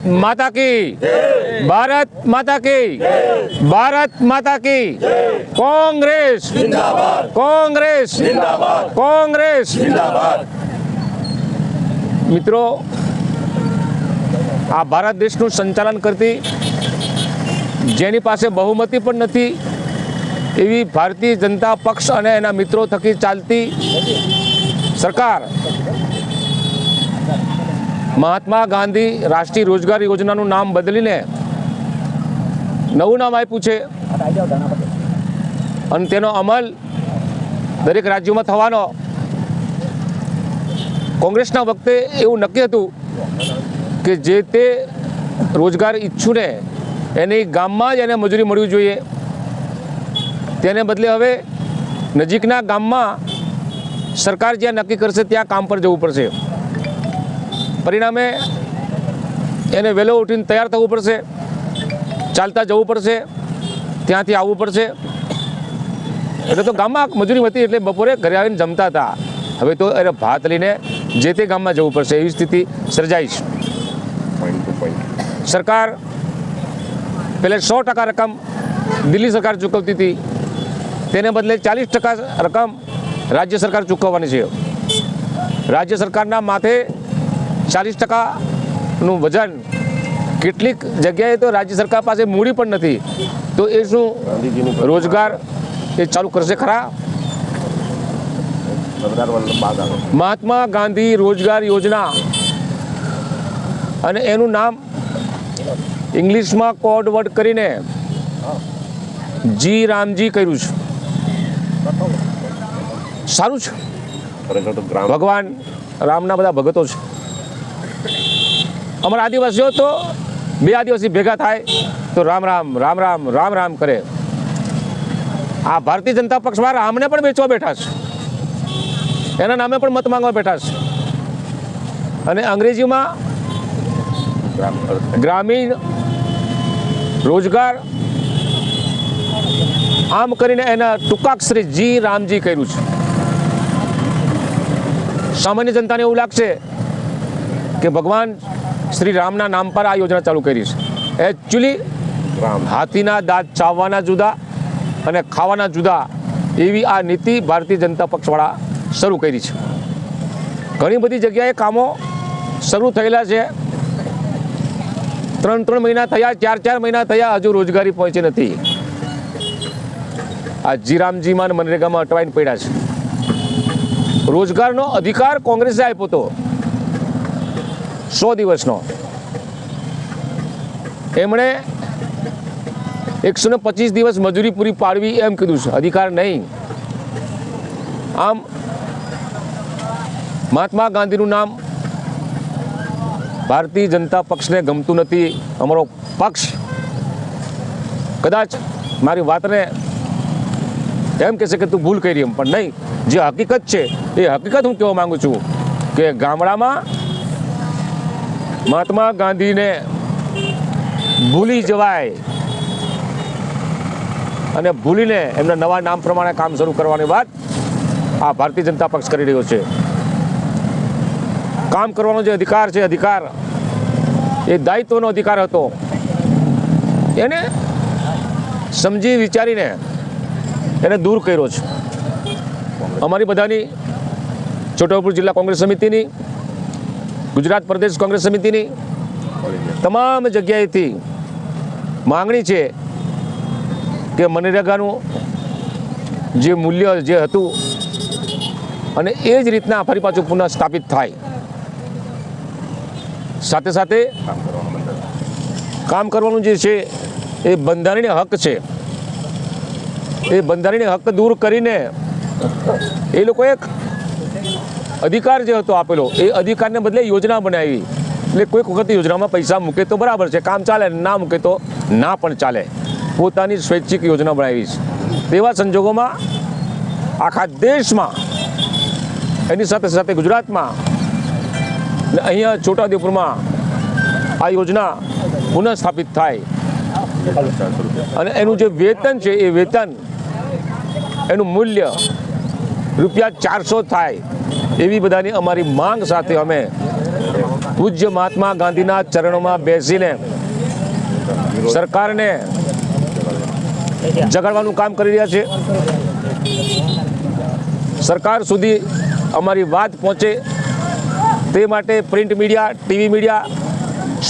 માતા કી ભારત માતા કી ભારત માતા કી કોંગ્રેસ કોંગ્રેસ કોંગ્રેસ મિત્રો, આ ભારત દેશનું સંચાલન કરતી જેની પાસે બહુમતી પણ નથી, એવી ભારતીય જનતા પક્ષ અને એના મિત્રો થકી ચાલતી સરકાર મહાત્મા ગાંધી રાષ્ટ્રીય રોજગાર યોજનાનું નામ બદલીને નવું નામ આપ્યું છે. અને તેનો અમલ દરેક રાજ્યોમાં થવાનો કોંગ્રેસના વખતે એવું નક્કી હતું કે જે તે રોજગાર ઈચ્છુને એની ગામમાં જ એને મજૂરી મળવી જોઈએ. તેને બદલે હવે નજીકના ગામમાં સરકાર જ્યાં નક્કી કરશે ત્યાં કામ પર જવું પડશે. પરિણામે એને વહેલો ઉઠીને તૈયાર થવું પડશે ચાલતા જવું પડશે ત્યાંથી આવવું પડશે. એટલે તો ગામમાં મજૂરી હતી એટલે બપોરે ઘરે આવીને જમતા હતા. હવે તો એને ભાત લઈને જે તે ગામમાં જવું પડશે એવી સ્થિતિ સર્જાઈ છે. સરકાર પહેલે સો ટકા રકમ દિલ્હી સરકાર ચૂકવતી હતી. તેને બદલે ચાલીસ ટકા રકમ રાજ્ય સરકાર ચૂકવવાની છે. રાજ્ય સરકારના માથે ચાલીસ ટકાનું વજન કેટલીક જગ્યાએ તો રાજ્ય સરકાર પાસે મૂડી પણ નથી. તો એ શું રોજગાર એ ચાલુ કરશે ખરા? મહાત્મા ગાંધી રોજગાર યોજના. અને એનું નામ ઇંગ્લિશમાં કોડ વર્ડ કરીને જી રામજી કર્યું છે. સારું છે. ભગવાન રામના બધા ભગતો છે. અમારા આદિવાસીઓ તો બે આદિવાસી ભેગા થાય તો રામ રામ રામ રામ રામ રામ કરે. આ ભારતીય જનતા પક્ષમાં આમને પણ વેચવા બેઠા છે. એના નામે પણ મત માંગવા બેઠા છે. અને અંગ્રેજીમાં ગ્રામીણ રોજગાર આમ કરીને એના ટૂંકાક્ષરે જી રામજી કર્યું છે. સામાન્ય જનતાને એવું લાગશે કે ભગવાન શ્રી રામના નામ પર આ યોજના ચાલુ કરી છે. એકચ્યુઅલી હાથીના દાંત ચાવવાના જુદા અને ખાવાના જુદા એવી આ નીતિ ભારતીય જનતા પક્ષવાળા શરૂ કરી છે. ઘણી બધી જગ્યાએ કામો શરૂ થયેલા છે. ત્રણ ત્રણ મહિના થયા ચાર ચાર મહિના થયા હજુ રોજગારી પહોંચી નથી. આ જીરામજીમાં મનરેગામાં અટવાઈને પડ્યા છે. રોજગારનો અધિકાર કોંગ્રેસે આપ્યો હતો. સો દિવસનો. એમણે એકસો ને પચીસ દિવસ મજૂરી પૂરી પાડવી એમ કીધું છે. અધિકાર નહીં. આમ મહાત્મા ગાંધીનું નામ ભારતીય જનતા પક્ષને ગમતું નથી. અમારો પક્ષ કદાચ મારી વાતને એમ કહેશે કે તું ભૂલ કરી એમ, પણ નહીં. જે હકીકત છે, એ હકીકત હું કહેવા માગું છું કે ગામડામાં મહાત્મા ગાંધીને ભૂલી જવાય અને ભૂલીને એમના નવા નામ પ્રમાણે કામ શરૂ કરવાની વાત આ ભારતીય જનતા પક્ષ કરી રહ્યો છે. કામ કરવાનો જે અધિકાર છે, અધિકાર એ દાયિત્વનો અધિકાર હતો. એને સમજી વિચારીને એને દૂર કર્યો છે. અમારી બધાની છોટાઉપુર જિલ્લા કોંગ્રેસ સમિતિની ગુજરાત પ્રદેશ કોંગ્રેસ સમિતિની તમામ જગ્યાએથી માંગણી છે કે મનરેગાનું જે મૂલ્ય જે હતું અને એ જ રીતના ફરી પાછું પુનઃ સ્થાપિત થાય. સાથે સાથે કામ કરવાનો જે છે એ બંધારણીય હક છે. એ બંધારણીય હક દૂર કરીને એ લોકો એક અધિકાર જે હતો આપેલો, એ અધિકારને બદલે યોજના બનાવી. એટલે કોઈક વખત યોજનામાં પૈસા મૂકે તો બરાબર છે, કામ ચાલે, ના મૂકે તો ના પણ ચાલે. પોતાની સ્વૈચ્છિક યોજના બનાવી તેવા સંજોગોમાં આખા દેશમાં, એની સાથે સાથે ગુજરાતમાં અહીંયા છોટાઉદેપુરમાં આ યોજના પુનઃસ્થાપિત થાય. અને એનું જે વેતન છે, એ વેતન, એનું મૂલ્ય રૂપિયા ચારસો થાય. એવી બધાની અમારી માંગ સાથે અમે પૂજ્ય મહાત્મા ગાંધીના ચરણોમાં બેસીને સરકારને જગાડવાનું કામ કરી રહ્યા છે સરકાર સુધી અમારી વાત પહોંચે તે માટે print media TV media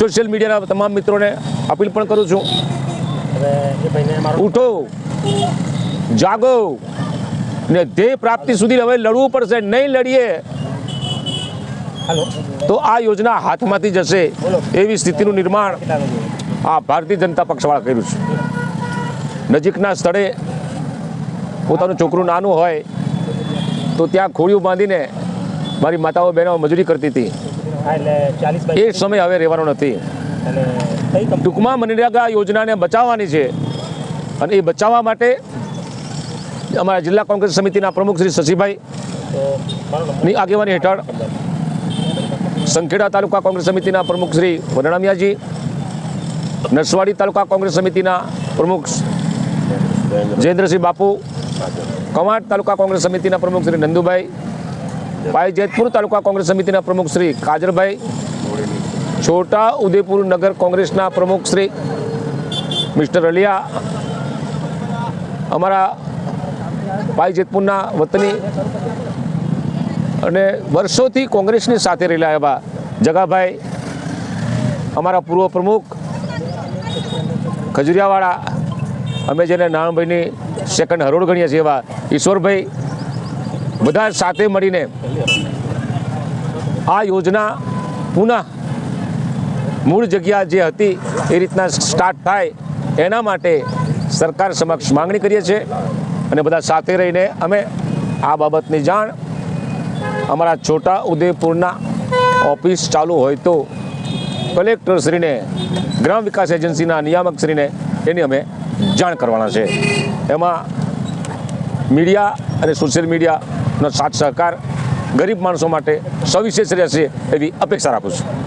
social મીડિયાના તમામ મિત્રોને અપીલ પણ કરું છું. ઉઠો જાગો. ને ધ્યેય પ્રાપ્તિ સુધી હવે લડવું પડશે નહીં લડીએ. તો આ યોજના હાથમાંથી જશે એવી સ્થિતિનું નિર્માણ આ ભારતીય જનતા પક્ષવાળા કર્યું છે. નજીકના સ્થળે પોતાનું છોકરું નાનું હોય તો ત્યાં ખોળિયું બાંધીને મારી માતાઓ બહેનો મજૂરી કરતી હતી. એ સમય હવે રહેવાનો નથી. ટૂંકમાં મનરેગા યોજનાને બચાવવાની છે. અને એ બચાવવા માટે અમારા જિલ્લા કોંગ્રેસ સમિતિના પ્રમુખ શ્રી શશીભાઈ ની આગેવાની હેઠળ સંખેડા તાલુકા કોંગ્રેસ સમિતિના પ્રમુખ શ્રી વરણામિયાજી નરસવાડી તાલુકા કોંગ્રેસ સમિતિના પ્રમુખ જયેન્દ્રસિંહ બાપુ કવાંટ તાલુકા કોંગ્રેસ સમિતિના પ્રમુખ શ્રી નંદુભાઈ પાઈ જેતપુર તાલુકા કોંગ્રેસ સમિતિના પ્રમુખ શ્રી કાજરભાઈ, છોટા ઉદેપુર નગર કોંગ્રેસના પ્રમુખ શ્રી મિસ્ટર અલિયા, અમારા પાઈ જેતપુરના વતની અને વર્ષોથી કોંગ્રેસની સાથે રહેલા એવા જગાભાઈ, અમારા પૂર્વ પ્રમુખ, ખજુરિયાવાળા, અમે જેને નાણાભાઈની સેકન્ડ હરોળ ગણીએ છીએ એવા ઈશ્વરભાઈ, બધા સાથે મળીને આ યોજના પુનઃ મૂળ જગ્યા જે હતી એ રીતના સ્ટાર્ટ થાય એના માટે સરકાર સમક્ષ માંગણી કરીએ છીએ. અને બધા સાથે રહીને અમે આ બાબતની જાણ અમારા છોટા ઉદયપુરના ઓફિસ ચાલુ હોય તો કલેક્ટરશ્રીને, ગ્રામ વિકાસ એજન્સીના નિયામકશ્રીને એની અમે જાણ કરવાના છે. એમાં મીડિયા અને સોશિયલ મીડિયાનો સાથ સહકાર ગરીબ માણસો માટે સવિશેષ રહેશે એવી અપેક્ષા રાખું છું.